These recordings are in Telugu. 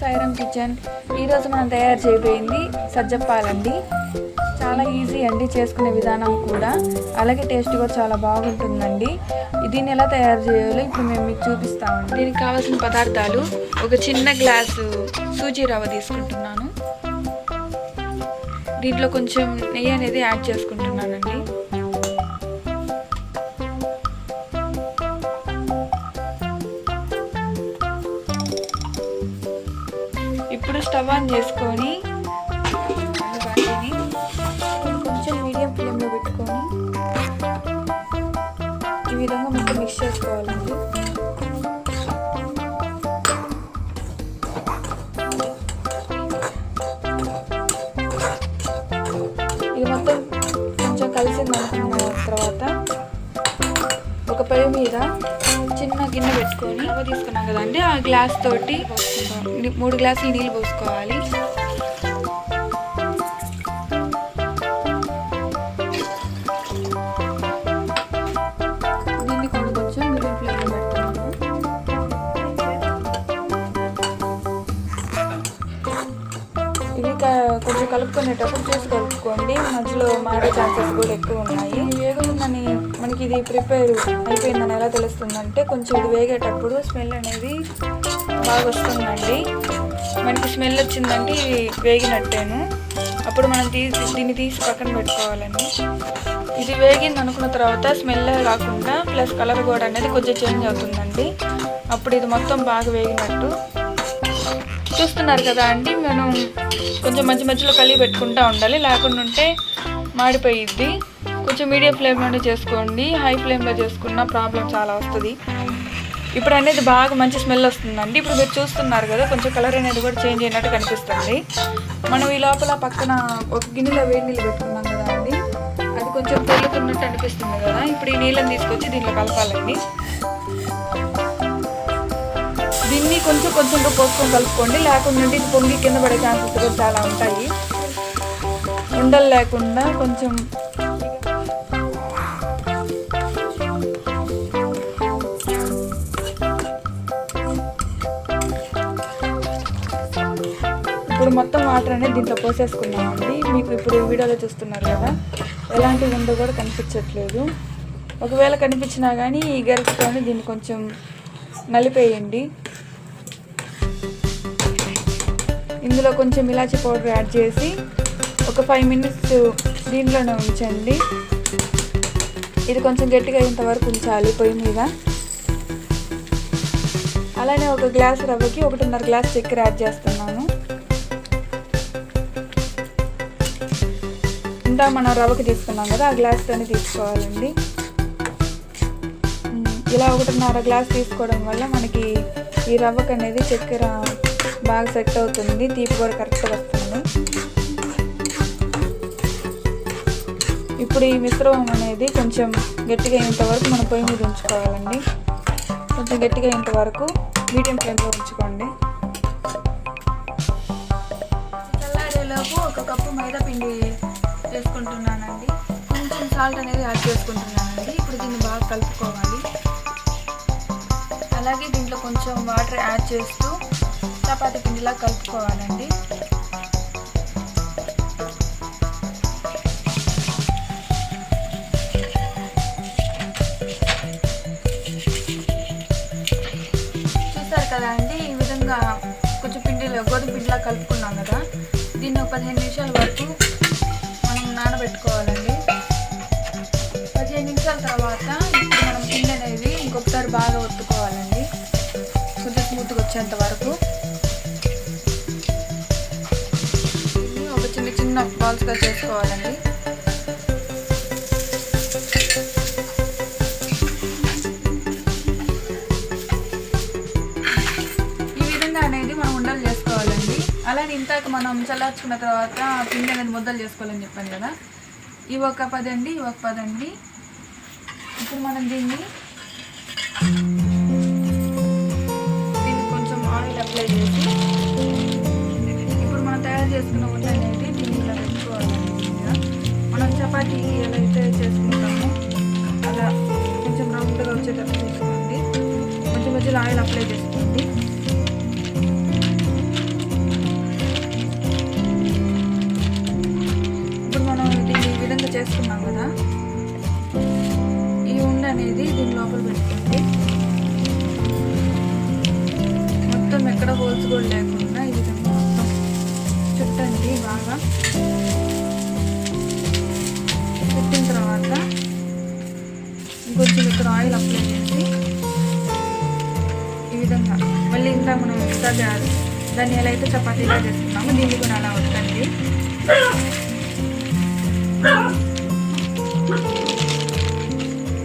సాయిరామ్ కిచెన్. ఈరోజు మనం తయారు చేయబోయింది సజ్జప్పాలండి చాలా ఈజీ అండి చేసుకునే విధానం కూడా. అలాగే టేస్ట్ కూడా చాలా బాగుంటుందండి. దీన్ని ఎలా తయారు చేయాలో ఇప్పుడు మేము మీకు చూపిస్తామండి. దీనికి కావాల్సిన పదార్థాలు ఒక చిన్న గ్లాసు సూజీ రవ్వ తీసుకుంటున్నాను. దీంట్లో కొంచెం నెయ్యి అనేది యాడ్ చేసుకుంటున్నాను. స్టవ్ ఆన్ చేసుకొని వాటిని కొంచెం మీడియం ఫ్లేమ్లో పెట్టుకొని ఈ విధంగా మొత్తం మిక్స్ చేసుకోవాలండి. ఇది మొత్తం కొంచెం కలిసింది అనుకున్న తర్వాత ఒక పొయ్యి మీద గిన్నె పెట్టుకొని తీసుకున్నాం కదండి ఆ గ్లాస్ తోటి మూడు గ్లాసులు నీళ్ళు పోసుకోవాలి. ఇవి కొంచెం కలుపుకునేటప్పుడు చూసి కలుపుకోండి. మధ్యలో మారే ఛాన్సెస్ కూడా ఎక్కువ ఉన్నాయి. వేగుతుందని మనకి ఇది ప్రిపేర్ అయిపోయిందని ఎలా తెలుస్తుందంటే కొంచెం ఇది వేగేటప్పుడు స్మెల్ అనేది బాగా వస్తుందండి. మనకి స్మెల్ వచ్చిందంటే ఇది వేగినట్టేను. అప్పుడు మనం తీసి దీన్ని తీసి పక్కన పెట్టుకోవాలండి. ఇది వేగింది అనుకున్న తర్వాత స్మెల్ రాకుండా ప్లస్ కలర్ కూడా అనేది కొంచెం చేంజ్ అవుతుందండి. అప్పుడు ఇది మొత్తం బాగా వేగినట్టు చూస్తున్నారు కదా అండి మనం కొంచెం మధ్య మధ్యలో కలిగి పెట్టుకుంటా ఉండాలి. లేకుండా ఉంటే మాడిపోయిద్ది. కొంచెం మీడియం ఫ్లేమ్లోనే చేసుకోండి. హై ఫ్లేమ్లో చేసుకున్న ప్రాబ్లం చాలా వస్తుంది. ఇప్పుడు అనేది బాగా మంచి స్మెల్ వస్తుందండి. ఇప్పుడు మీరు చూస్తున్నారు కదా కొంచెం కలర్ అనేది కూడా చేంజ్ అయినట్టు కనిపిస్తుంది. మనం ఈ లోపల పక్కన ఒక గిన్నెలో వేడి నీళ్ళు పెట్టుకున్నాం కదా అండి. అది కొంచెం తెల్లుతున్నట్టు అనిపిస్తుంది కదా. ఇప్పుడు ఈ నీళ్ళని తీసుకొచ్చి దీంట్లో కలపాలండి. దీన్ని కొంచెం కొంచెంగా పోసుకొని కలుపుకోండి. లేకుండా ఇది పొంగి కింద పడే ఛాన్సెస్ కూడా చాలా ఉంటాయి. ఉండలు లేకుండా కొంచెం ఇప్పుడు మొత్తం వాటర్ అనేది దీంట్లో పోసేసుకున్నామండి. మీకు ఇప్పుడు వీడియోలో చూస్తున్నారు కదా ఎలాంటి ఉందో కూడా కనిపించట్లేదు. ఒకవేళ కనిపించినా కానీ ఈ గరిటతోని దీన్ని కొంచెం నలిపేయండి. ఇందులో కొంచెం ఇలాచి పౌడర్ యాడ్ చేసి ఒక ఫైవ్ మినిట్స్ దీంట్లోనే ఉంచండి. ఇది కొంచెం గట్టిగా అయ్యేంత వరకు ఉంచాలి పొయ్యి మీద. అలానే ఒక గ్లాస్ రవ్వకి ఒకటిన్నర గ్లాస్ చక్కెర యాడ్ చేస్తున్నాను. ఇందా మనం రవ్వకి తీసుకున్నాం కదా ఆ గ్లాస్తోనే తీసుకోవాలండి. ఇలా ఒకటిన్నర గ్లాస్ తీసుకోవడం వల్ల మనకి ఈ రవ్వకు అనేది చక్కెర బాగా సెట్ అవుతుంది. తీపి కూడా కరెక్ట్గా వస్తుంది. ఇప్పుడు ఈ మిశ్రమం అనేది కొంచెం గట్టిగా అయ్యేంత వరకు మనం పొయ్యి మీద ఉంచుకోవాలండి. కొంచెం గట్టిగా అయ్యేంత వరకు మీడియం ఫ్లేమ్లో ఉంచుకోండి. చల్లారేలోపు ఒక కప్పు మైదా పిండి చేసుకుంటున్నానండి కొంచెం సాల్ట్ అనేది యాడ్ చేసుకుంటున్నానండి. ఇప్పుడు దీన్ని బాగా కలుపుకోవాలి. అలాగే దీంట్లో కొంచెం వాటర్ యాడ్ చేస్తూ చపాతీ పిండిలా కలుపుకోవాలండి. చూసారు కదా అండి ఈ విధంగా కొంచెం పిండిలో గోధుమ పిండిలా కలుపుకున్నాం కదా. దీన్ని ఒక పదిహేను నిమిషాల వరకు మనం నానబెట్టుకోవాలండి. పదిహేను నిమిషాల తర్వాత ఇప్పుడు మనం పిండి అనేది ఇంకొకసారి బాగా ఒత్తుకోవాలండి. కొంచెం స్మూత్గా వచ్చేంత వరకు. చిన్న బాల్స్గా చేసుకోవాలండి. ఈ విధంగా అనేది మనం ఉండలు చేసుకోవాలండి. అలానే ఇంతాక మనం చల్లార్చుకున్న తర్వాత పిండి అనేది ముద్దలు చేసుకోవాలని చెప్పాను కదా. ఇవి ఒక పదండి ఇవి ఒక పదండి. ఇప్పుడు మనం దీన్ని కొంచెం రౌండ్గా వచ్చేటట్టు చూసుకోండి మధ్య మధ్యలో ఆయిల్ అప్లై చేసుకోండి. ఇప్పుడు మనం దీన్ని ఈ విధంగా చేసుకున్నాం కదా. ఈ ఉండ అనేది దీని లోపల పెట్టుకోండి. మొత్తం ఎక్కడ హోల్స్ కూడా లేకుండా ఈ విధంగా మొత్తం చుట్టండి బాగా. మనం ఎక్స్ట్రా దాన్ని ఎలా అయితే చపాతీగా చేసుకున్నామో. దీన్ని కూడా అలా వద్దండి.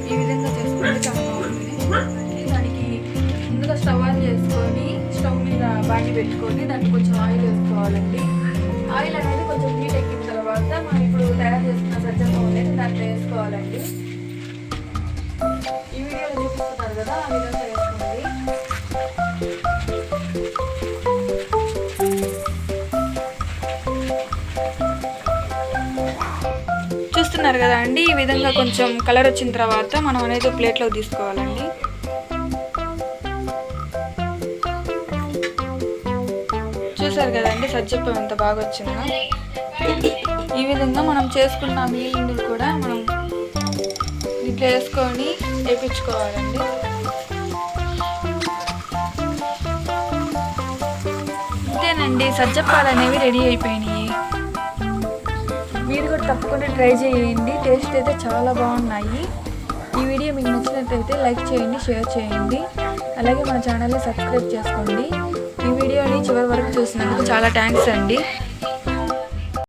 ఈ విధంగా చేసుకుంటే చాలా బాగుంటుంది. దానికి ముందుగా స్టవ్ ఆన్ చేసుకొని స్టవ్ మీద బాండి పెట్టుకొని దానికి కొంచెం ఆయిల్ వేసుకోవాలండి. ఆయిల్ అనేది కొంచెం హీట్ ఎక్కిన తర్వాత మనం ఇప్పుడు తయారు చేసుకున్న సజ్జపం అనేది దాంట్లో వేసుకోవాలండి. ఈ వీడియోలో చూపిస్తున్నారు కదా ఆ విధంగా వేసుకోండి. కదా అండి? ఈ విధంగా కొంచెం కలర్ వచ్చిన తర్వాత మనం అనేది ప్లేట్లో తీసుకోవాలండి. చూసారు కదండి సజ్జప్పం ఎంత బాగా వచ్చిందో. ఈ విధంగా మనం చేసుకున్న మీల్ని కూడా మనం ఇట్లా వేసుకొని వేపించుకోవాలండి. అంతేనండి సజ్జప్పాలు అనేవి రెడీ అయిపోయినాయి. మీరు కూడా తప్పకుండా ట్రై చేయండి. టేస్ట్ అయితే చాలా బాగున్నాయి. ఈ వీడియో మీకు నచ్చినట్లయితే లైక్ చేయండి షేర్ చేయండి. అలాగే మన ఛానల్ని సబ్స్క్రైబ్ చేసుకోండి. ఈ వీడియోని చివరి వరకు చూసినందుకు చాలా థ్యాంక్స్ అండి.